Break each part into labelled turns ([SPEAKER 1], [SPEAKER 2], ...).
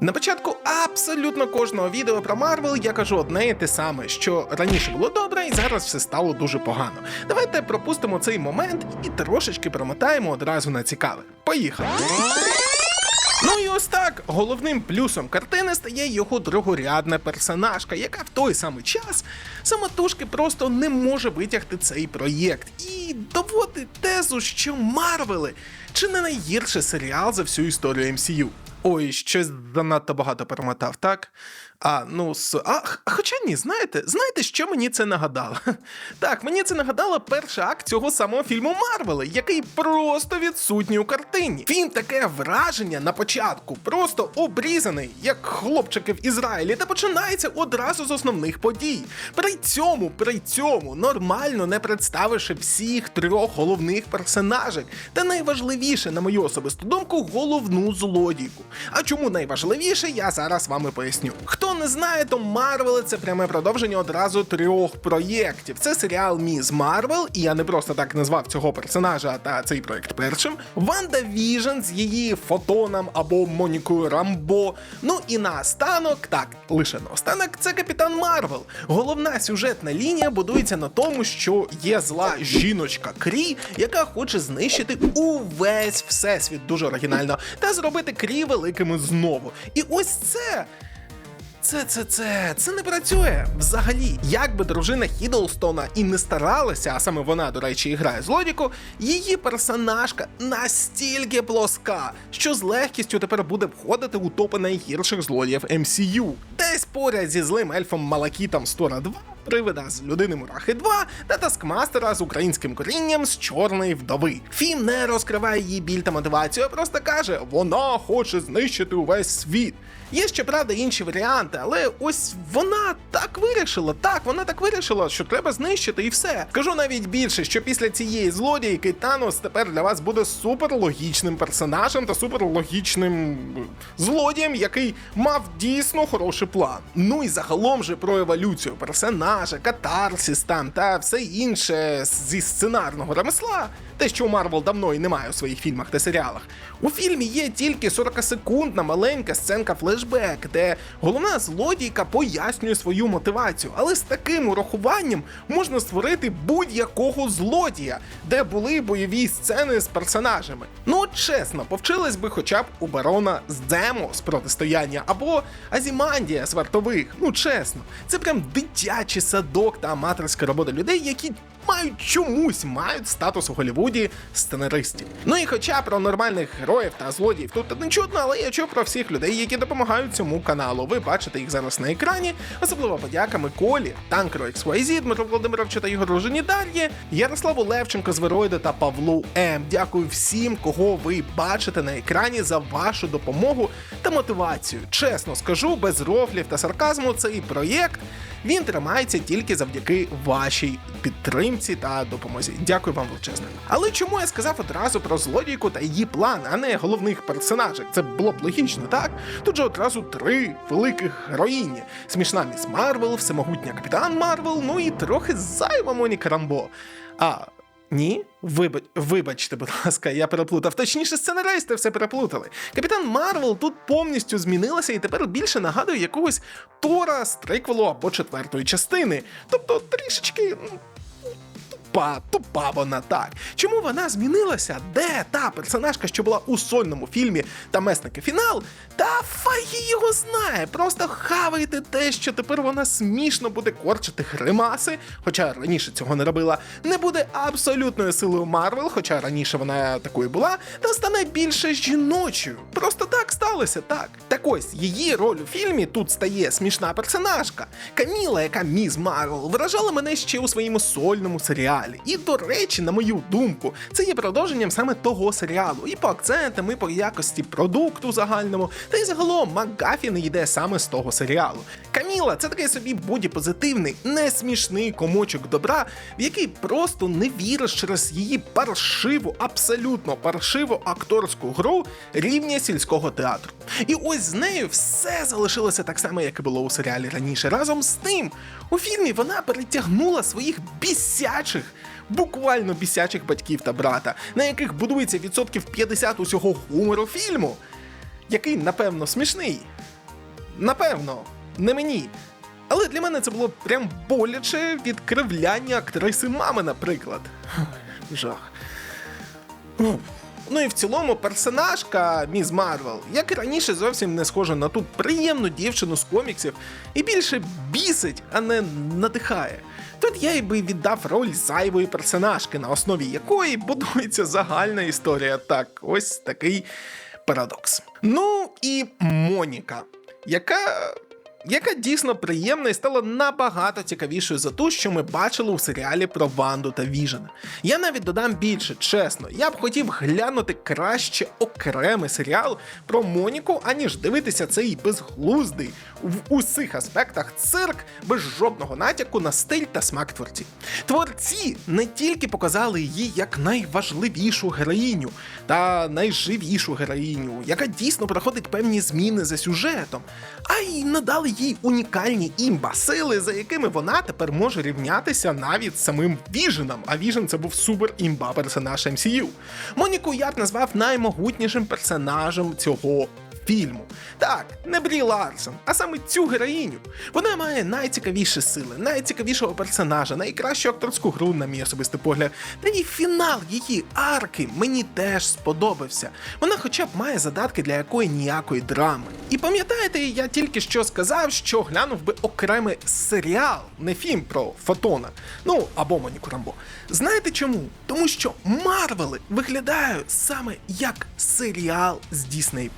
[SPEAKER 1] На початку абсолютно кожного відео про Марвел я кажу одне і те саме, що раніше було добре, і зараз все стало дуже погано. Давайте пропустимо цей момент і трошечки промотаємо одразу на цікаве. Поїхали! Ну і ось так головним плюсом картини стає його другорядна персонажка, яка в той самий час самотужки просто не може витягти цей проєкт і доводить тезу, що Марвели чи не найгірший серіал за всю історію MCU. Ой, щось занадто багато перемотав, так? А, ну, с... а, хоча ні, знаєте, знаєте, що мені це нагадало? Так, мені це нагадало перший акт цього самого фільму Марвели, який просто відсутній у картині. Фільм таке враження на початку, просто обрізаний, як хлопчики в Ізраїлі, та починається одразу з основних подій. При цьому, при цьому, нормально не представивши всіх трьох головних персонажей. Та найважливіше, на мою особисту думку, головну злодійку. А чому найважливіше, я зараз вами поясню. Хто не знає, то Марвел це пряме продовження одразу трьох проєктів. Це серіал Міс Марвел, і я не просто так назвав цього персонажа та цей проєкт першим. Ванда Віжн з її фотоном або Монікою Рамбо. Ну і наостанок, так, лише наостанок, це Капітан Марвел. Головна сюжетна лінія будується на тому, що є зла жіночка Крі, яка хоче знищити увесь всесвіт дуже оригінально та зробити Крі великими знову. І ось це. Це, це, це, це не працює взагалі. Як би дружина Хідлстона і не старалася, а саме вона, до речі, і грає злодіку, її персонажка настільки плоска, що з легкістю тепер буде входити у топи найгірших злодіїв MCU. Десь поряд зі злим ельфом Малакітом Стора 2, привида з людини Мурахи 2 та таскмастера з українським корінням з чорної вдови. Фільм не розкриває її біль та мотивацію, а просто каже: вона хоче знищити увесь світ. Є ще правда інші варіанти, але ось вона так вирішила. Так, вона так вирішила, що треба знищити і все. Кажу навіть більше, що після цієї злодійки Танос тепер для вас буде суперлогічним персонажем та суперлогічним е, злодієм, який мав дійсно хороший план. Ну і загалом же про еволюцію персонажа, катарсіс там та все інше зі сценарного ремесла. Те, що Марвел давно і немає у своїх фільмах та серіалах. У фільмі є тільки 40-секундна маленька сценка флешбек, де головна злодійка пояснює свою мотивацію. Але з таким урахуванням можна створити будь-якого злодія, де були бойові сцени з персонажами. Ну чесно, повчились би хоча б у барона з Демо з протистояння або Азімандія з вартових. Ну чесно, це прям дитячий садок та аматорська робота людей, які мають чомусь мають статус у Голлівуді сценаристів. Ну і хоча про нормальних героїв та злодіїв тут не чутно, але я чув про всіх людей, які допомагають цьому каналу. Ви бачите їх зараз на екрані. Особливо подяка Миколі, Танкеру XYZ, Дмитру Володимировичу та його дружині Дар'ї, Ярославу Левченко з Вероїда та Павлу М. Дякую всім, кого ви бачите на екрані за вашу допомогу та мотивацію. Чесно скажу, без рофлів та сарказму цей проєкт він тримається тільки завдяки вашій підтримці та допомозі. Дякую вам величезне. Але чому я сказав одразу про злодійку та її план, а не головних персонажів? Це було б логічно, так? Тут же одразу три великих героїні: смішна міс Марвел, всемогутня капітан Марвел, ну і трохи зайва Моніка Рамбо. А ні, Вибач, вибачте, будь ласка, я переплутав. Точніше, сценаристи все переплутали. Капітан Марвел тут повністю змінилася і тепер більше нагадує якогось Тора з триквелу або четвертої частини. Тобто трішечки. Тупа, тупа вона так. Чому вона змінилася? Де та персонажка, що була у сольному фільмі та месники фінал? Та фай його знає. Просто хавайте те, що тепер вона смішно буде корчити гримаси, хоча раніше цього не робила. Не буде абсолютною силою Марвел, хоча раніше вона такою була, та стане більше жіночою. Просто так сталося, так. Так ось її роль у фільмі тут стає смішна персонажка. Каміла, яка міс Марвел, вражала мене ще у своєму сольному серіалі. І до речі, на мою думку, це є продовженням саме того серіалу. І по акцентам, і по якості продукту загальному, та й загалом Макгафі не йде саме з того серіалу. Каміла це такий собі боді-позитивний, несмішний комочок добра, в який просто не віриш через її паршиву, абсолютно паршиву акторську гру рівня сільського театру. І ось з нею все залишилося так само, як і було у серіалі раніше. Разом з тим, у фільмі вона перетягнула своїх бісячих. Буквально бісячих батьків та брата, на яких будується відсотків 50 усього гумору фільму, який, напевно, смішний. Напевно, не мені. Але для мене це було прям боляче від кривляння актриси мами, наприклад. Жах. Ну, і в цілому персонажка Міс Марвел, як і раніше, зовсім не схожа на ту приємну дівчину з коміксів і більше бісить, а не надихає. Тут я й би віддав роль зайвої персонажки, на основі якої будується загальна історія. Так, ось такий парадокс. Ну і Моніка, яка яка дійсно приємна і стала набагато цікавішою за ту, що ми бачили у серіалі про Ванду та Віжена. Я навіть додам більше, чесно, я б хотів глянути краще окремий серіал про Моніку, аніж дивитися цей безглуздий в усіх аспектах цирк без жодного натяку на стиль та смак творців. Творці не тільки показали її як найважливішу героїню та найживішу героїню, яка дійсно проходить певні зміни за сюжетом, а й надали їй унікальні імба-сили, за якими вона тепер може рівнятися навіть самим Віженом. А Віжен це був супер імба персонаж MCU. Моніку я назвав наймогутнішим персонажем цього. Фільму. Так, не Брі Ларсон, а саме цю героїню. Вона має найцікавіші сили, найцікавішого персонажа, найкращу акторську гру, на мій особистий погляд. Та й фінал її арки мені теж сподобався. Вона хоча б має задатки для якої ніякої драми. І пам'ятаєте, я тільки що сказав, що глянув би окремий серіал, не фільм про Фотона. Ну або Моніку Рамбо. Знаєте чому? Тому що Марвели виглядають саме як серіал з Disney+.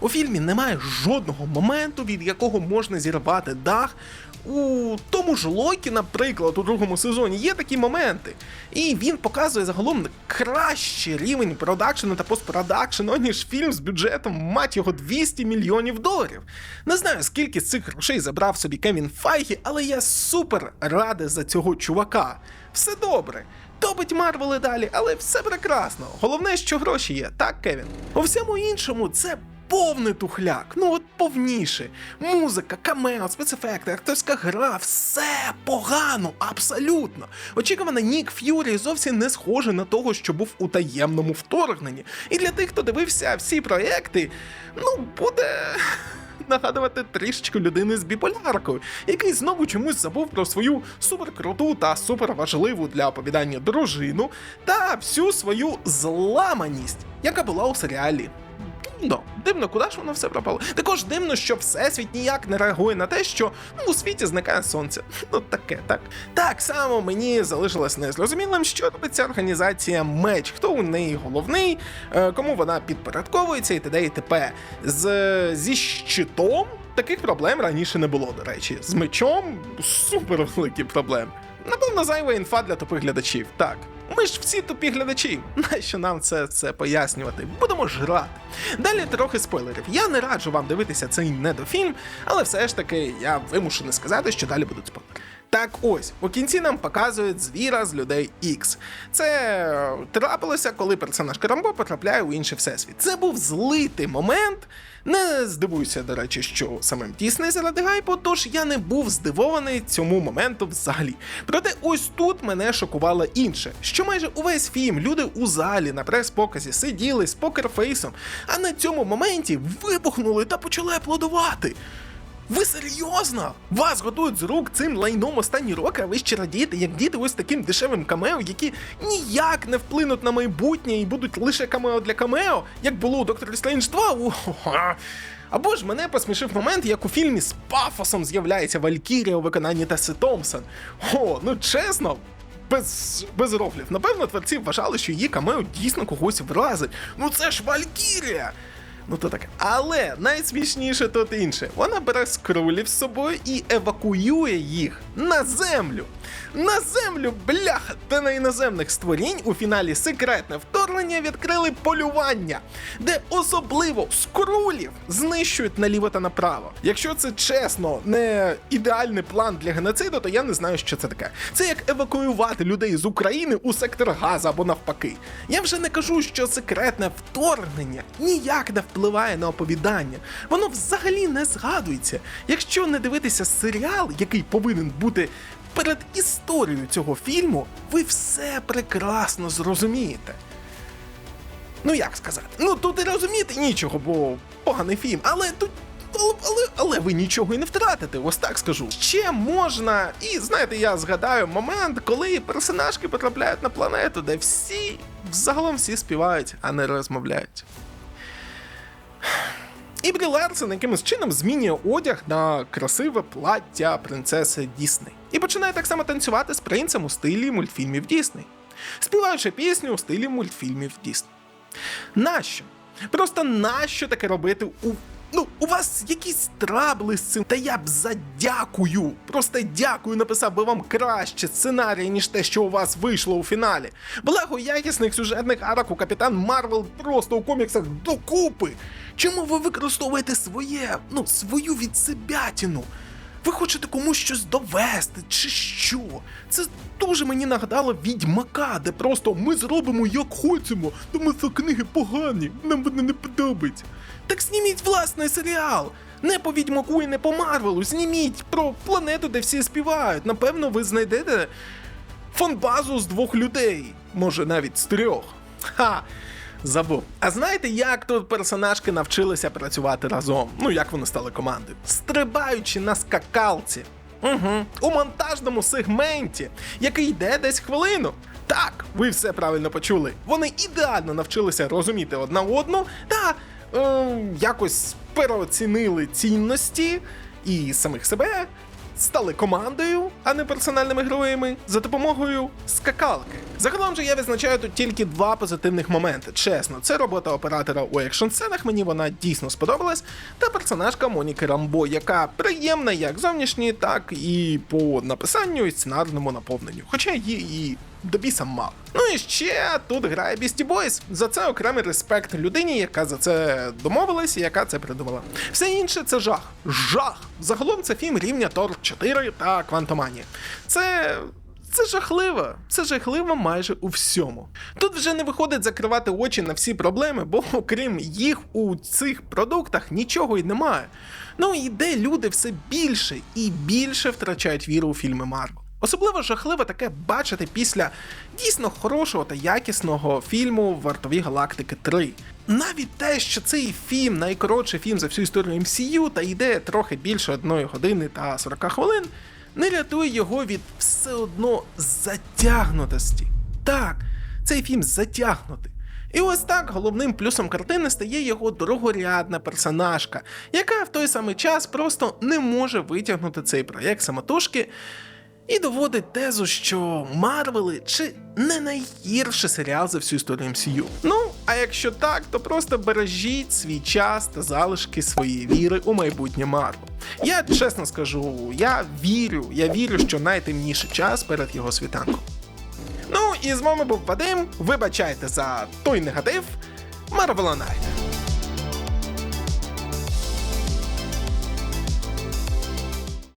[SPEAKER 1] У фільмі немає жодного моменту, від якого можна зірвати дах. У тому ж Локі, наприклад, у другому сезоні є такі моменти. І він показує загалом кращий рівень продакшену та постпродакшену, ніж фільм з бюджетом, мать його 200 мільйонів доларів. Не знаю, скільки з цих грошей забрав собі Кевін Файгі, але я супер радий за цього чувака. Все добре. Топить Марвели далі, але все прекрасно. Головне, що гроші є, так, Кевін? У всьому іншому це повний тухляк, ну от повніше. Музика, камео, спецефекти, акторська гра, все погано, абсолютно. Очікувано, Нік Ф'юрі зовсім не схожий на того, що був у таємному вторгненні. І для тих, хто дивився всі проекти, ну буде. Нагадувати трішечку людини з біполяркою, який знову чомусь забув про свою суперкруту та суперважливу для оповідання дружину та всю свою зламаність, яка була у серіалі Дивно, дивно, куди ж воно все пропало. Також дивно, що всесвіт ніяк не реагує на те, що ну, у світі зникає сонце. Ну таке, так. Так само мені залишилось незрозумілим, що робить ця організація меч, хто у неї головний, е, кому вона підпорядковується і т.д. і т.п. З зі щитом таких проблем раніше не було, до речі. З мечом супер великі проблеми. Напевно, зайва інфа для тупих глядачів. Так. Ми ж всі тупі глядачі. Нащо нам це це пояснювати? Будемо ж грати. Далі трохи спойлерів. Я не раджу вам дивитися цей недофільм, але все ж таки я вимушений сказати, що далі будуть спойлери. Так ось, у кінці нам показують звіра з людей X. Це трапилося, коли персонаж Карамбо потрапляє у інший всесвіт. Це був злитий момент. Не здивуюся, до речі, що самим Дісней заради гайпу, тож я не був здивований цьому моменту взагалі. Проте ось тут мене шокувало інше, що майже увесь фільм люди у залі на прес-показі сиділи з покерфейсом, а на цьому моменті вибухнули та почали аплодувати. Ви серйозно? Вас готують з рук цим лайном останні роки, а ви ще радієте, як діти ось таким дешевим камео, які ніяк не вплинуть на майбутнє і будуть лише камео для камео, як було у Доктор Стрендж 2. О-хо-хо. Або ж мене посмішив момент, як у фільмі з пафосом з'являється Валькірія у виконанні Теси Томпсон. О, ну чесно. Без без рофлів. Напевно, творці вважали, що її камео дійсно когось вразить. Ну це ж Валькірія! Ну то таке. Але найсмішніше тут інше. Вона бере скрулів з собою і евакуює їх на землю. На землю, бляха! Та на іноземних створінь у фіналі секретне вторгнення відкрили полювання, де особливо скрулів знищують наліво та направо. Якщо це чесно, не ідеальний план для геноциду, то я не знаю, що це таке. Це як евакуювати людей з України у сектор Газа або навпаки. Я вже не кажу, що секретне вторгнення ніяк не впливає на оповідання. Воно взагалі не згадується. Якщо не дивитися серіал, який повинен бути перед історією цього фільму, ви все прекрасно зрозумієте. Ну як сказати? Ну тут і розуміти нічого, бо поганий фільм, але тут. Але, але, але ви нічого і не втратите, ось так скажу. Ще можна, і знаєте, я згадаю момент, коли персонажки потрапляють на планету, де всі загалом всі співають, а не розмовляють. І Брі Ларсен якимось чином змінює одяг на красиве плаття принцеси Дісней. І починає так само танцювати з принцем у стилі мультфільмів Дісней, співаючи пісню у стилі мультфільмів Дісней. Нащо? Просто нащо таке робити у. Ну, у вас якісь трабли з цим, та я б задякую. Просто дякую, написав би вам краще сценарій, ніж те, що у вас вийшло у фіналі. Благо якісних сюжетних арок у Капітан Марвел просто у коміксах докупи. Чому ви використовуєте своє, ну, свою відсебятіну? Ви хочете комусь щось довести, чи що? Це дуже мені нагадало відьмака, де просто ми зробимо як хочемо, тому що книги погані, нам вони не подобаються. Так зніміть власний серіал. Не по відьмаку і не по Марвелу. Зніміть про планету, де всі співають. Напевно, ви знайдете фонбазу з двох людей, може навіть з трьох. Ха! Забув. А знаєте, як тут персонажки навчилися працювати разом? Ну як вони стали командою? Стрибаючи на скакалці. Угу. У монтажному сегменті, який йде десь хвилину. Так, ви все правильно почули. Вони ідеально навчилися розуміти одна одну та е, якось переоцінили цінності і самих себе, стали командою, а не персональними героями, за допомогою скакалки. Загалом же я відзначаю тут тільки два позитивних моменти. Чесно, це робота оператора у екшн сценах, мені вона дійсно сподобалась, та персонажка Моніки Рамбо, яка приємна як зовнішні, так і по написанню і сценарному наповненню. Хоча її і до біса мало. Ну і ще тут грає Beastie Boys. За це окремий респект людині, яка за це домовилась і яка це придумала. Все інше це жах. Жах! Загалом це фільм рівня Тор 4 та Квантоманія. Це. Це жахливо, це жахливо майже у всьому. Тут вже не виходить закривати очі на всі проблеми, бо окрім їх у цих продуктах нічого й немає. Ну і де люди все більше і більше втрачають віру у фільми Марвел. Особливо жахливо таке бачити після дійсно хорошого та якісного фільму Вартові Галактики 3. Навіть те, що цей фільм найкоротший фільм за всю історію MCU та йде трохи більше одної години та 40 хвилин, не рятує його від все одно затягнутості. Так, цей фільм затягнутий. І ось так головним плюсом картини стає його другорядна персонажка, яка в той самий час просто не може витягнути цей проєкт самотужки і доводить тезу, що Марвели чи не найгірший серіал за всю історію MCU. Ну, а якщо так, то просто бережіть свій час та залишки своєї віри у майбутнє Марвел. Я чесно скажу, я вірю, я вірю, що найтемніший час перед його світанком. Ну і з вами був Вадим. Вибачайте за той негатив. Марвелонайт.